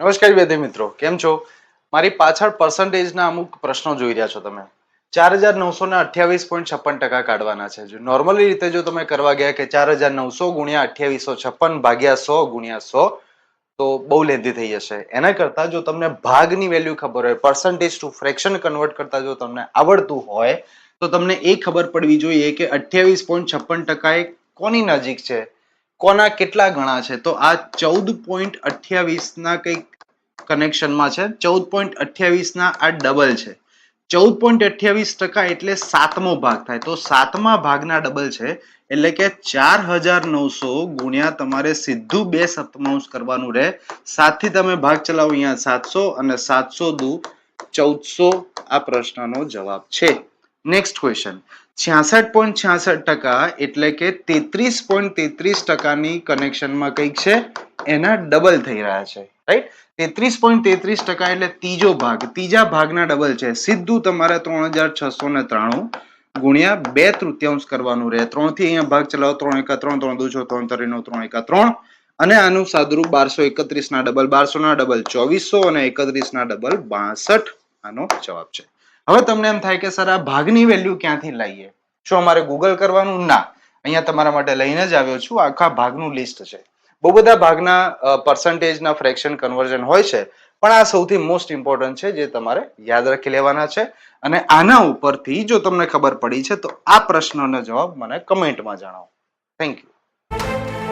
નમસ્કાર વિદ્યાર્થી મિત્રો, કેમ છો? મારી પાછળ પર્સન્ટેજના અમુક પ્રશ્નો જોઈ રહ્યા છો તમે. ચાર હજાર નવસો ને અઠ્યાવીસ પોઈન્ટ છપ્પન ટકા કાઢવાના છે. નોર્મલી રીતે જો તમે કરવા ગયા કે ચાર હજાર નવસો ગુણ્યા અઠ્યાવીસો છપ્પન ભાગ્યા સો ગુણ્યા સો, તો બહુ લેન્ધી થઈ જશે. એના કરતાં જો તમને ભાગની વેલ્યુ ખબર હોય પર્સન્ટેજ ટુ ફ્રેક્શન કન્વર્ટ કરતા જો તમને આવડતું હોય, તો તમને એ ખબર પડવી જોઈએ કે અઠ્યાવીસ પોઈન્ટ છપ્પન ટકા એ કોની નજીક છે? કોના કેટલા ગણા છે? તો આ ચૌદ પોઈન્ટ અઠ્યાવીસના કંઈક કનેક્શનમાં છે. ચૌદ પોઈન્ટ અઠ્યાવીસના આ ડબલ છે. ચૌદ પોઈન્ટ અઠ્યાવીસ ટકા એટલે સાતમો ભાગ થાય. તો સાતમા ભાગના ડબલ છે. એટલે કે ચાર હજાર નવસો ગુણ્યા તમારે સીધું બે સપ્તમાંશ કરવાનું રહે. સાતથી તમે ભાગ ચલાવો અહીંયા સાતસો અને સાતસો દુ ચૌદસો આ પ્રશ્નનો જવાબ છે. નેક્સ્ટ ક્વેશ્ચન છ્યાસઠ પોઈન્ટ છ્યાસઠ ટકા એટલે કે તેત્રીસ પોઈન્ટ તેત્રીસ ટકાની કનેક્શનમાં કંઈક છે. એના ડબલ થઈ રહ્યા છે. રાઈટ તેત્રીસ પોઈન્ટ તેત્રીસ ટકા એટલે ત્રીજો ભાગ. ત્રીજા ભાગના ડબલ છે. સીધું તમારે ત્રણ હજાર છસો ને ત્રાણું ગુણ્યા બે તૃતીયાંશ કરવાનું રહે. ત્રણથી અહીંયા ભાગ ચલાવો. ત્રણ એકા ત્રણ ત્રણ દુ છો, ત્રણ તરી નો, ત્રણ એકા ત્રણ. અને આનું સાદુરૂપ બારસો એકત્રીસ ના ડબલ બારસો ના ડબલ ચોવીસો અને એકત્રીસ ના ડબલ બાસઠ. આનો જવાબ છે. હવે તમને એમ થાય કે, સર, આ ભાગની વેલ્યુ ક્યાંથી લઈએ? શું અમારે ગૂગલ કરવાનું? ના. અહીંયા તમારા માટે લઈને જ આવ્યો છું. આખા ભાગનું લિસ્ટ છે. બહુ બધા ભાગના પર્સન્ટેજના ફ્રેક્શન કન્વર્ઝન હોય છે, પણ આ સૌથી મોસ્ટ ઇમ્પોર્ટન્ટ છે જે તમારે યાદ રાખી લેવાના છે. અને આના ઉપરથી જો તમને ખબર પડી છે, તો આ પ્રશ્નનો જવાબ મને કમેન્ટમાં જણાવો. Thank you